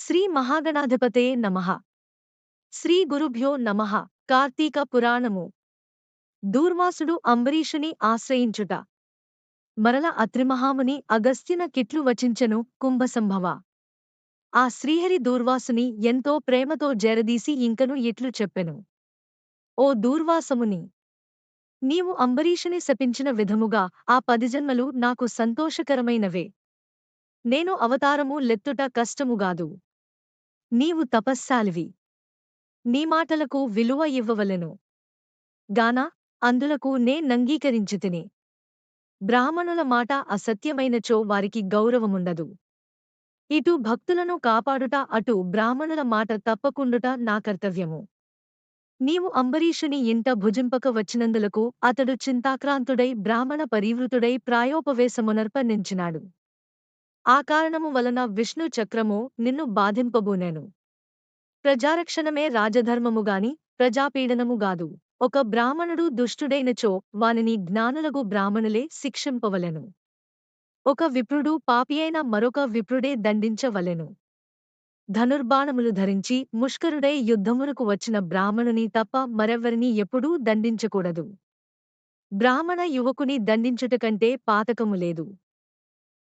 శ్రీ మహాగణాధిపతే నమః. శ్రీ గురుభ్యో నమః. కార్తీక పురాణము. దూర్వాసుడు అంబరీషుని ఆశ్రయించుట. మరల అత్రిమహాముని అగస్త్యన కిట్లు వచించెను కుంభసంభవ. ఆ శ్రీహరి దూర్వాసుని ఎంతో ప్రేమతో జరదీసి ఇంకను ఇట్లు చెప్పెను. ఓ దూర్వాసముని నీవు అంబరీషుని శపించిన విధముగా ఆ పదిజన్మలు నాకు సంతోషకరమైనవే. నేను అవతారము లెత్తుట కష్టముగాదు నీవు తపస్సాలివి. నీ మాటలకు విలువ ఇవ్వవలెను. గాన అందులకు నే నంగీకరించితిని. బ్రాహ్మణుల మాట అసత్యమైనచో వారికి గౌరవముండదు. ఇటు భక్తులను కాపాడుట అటు బ్రాహ్మణుల మాట తప్పకుండుట నా కర్తవ్యము. నీవు అంబరీషుని ఇంట భుజింపక వచ్చినందులకు అతడు చింతాక్రాంతుడై బ్రాహ్మణ పరివృతుడై ప్రాయోపవేశమునర్పణించినాడు ఆ కారణము వలన విష్ణు చక్రము నిన్ను బాధింపబూనెను. ప్రజారక్షణమే రాజధర్మముగాని ప్రజాపీడనముగాదు ఒక బ్రాహ్మణుడు దుష్టుడైనచో వానిని జ్ఞానులగు బ్రాహ్మణులే శిక్షింపవలెను. ఒక విప్రుడు పాపియైన మరొక విప్రుడే దండించవలెను. ధనుర్బాణములు ధరించి ముష్కరుడై యుద్ధమునకు వచ్చిన బ్రాహ్మణుని తప్ప మరెవ్వరినీ ఎప్పుడూ దండించకూడదు. బ్రాహ్మణ యువకుని దండించుటకంటే పాతకము లేదు.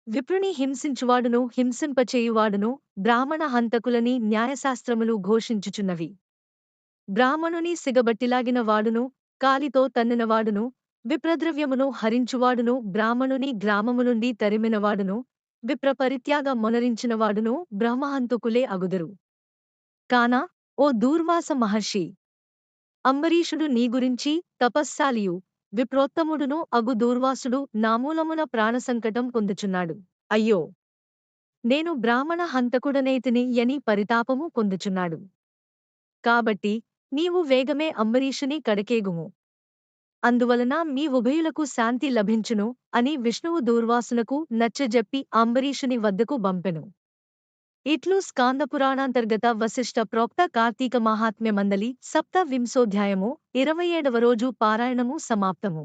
విప్రుని హింసించువాడును హింసింపచేయువాడును బ్రాహ్మణ హంతకులని న్యాయశాస్త్రములు ఘోషించుచున్నవి. బ్రాహ్మణుని సిగబట్టిలాగిన వాడును కాలితో తన్నినవాడును విప్రద్రవ్యమును హరించువాడును బ్రాహ్మణుని గ్రామము నుండి తరిమినవాడును విప్రపరిత్యాగ మొనరించినవాడును బ్రహ్మహంతుకులే అగుదురు. కాన ఓ దూర్వాస మహర్షి అంబరీషుడు నీ గురించి తపస్సాలియు విప్రోత్తముడును అగు దూర్వాసుడు నామూలమున ప్రాణసంకటం పొందుచున్నాడు. అయ్యో! నేను బ్రాహ్మణ హంతకుడనైతిని యని పరితాపము పొందుచున్నాడు. కాబట్టి నీవు వేగమే అంబరీషుని కడకేగుము. అందువలన మీ ఉభయులకు శాంతి లభించును అని విష్ణువు దూర్వాసునకు నచ్చజెప్పి అంబరీషుని వద్దకు బంపెను ఇట్లు స్కాందపురాణాంతర్గత వశిష్ఠ ప్రోక్త కార్తీక మహాత్మ్య మండలి సప్త వింశోధ్యాయము ఇరవై ఏడవ రోజు పారాయణము సమాప్తము.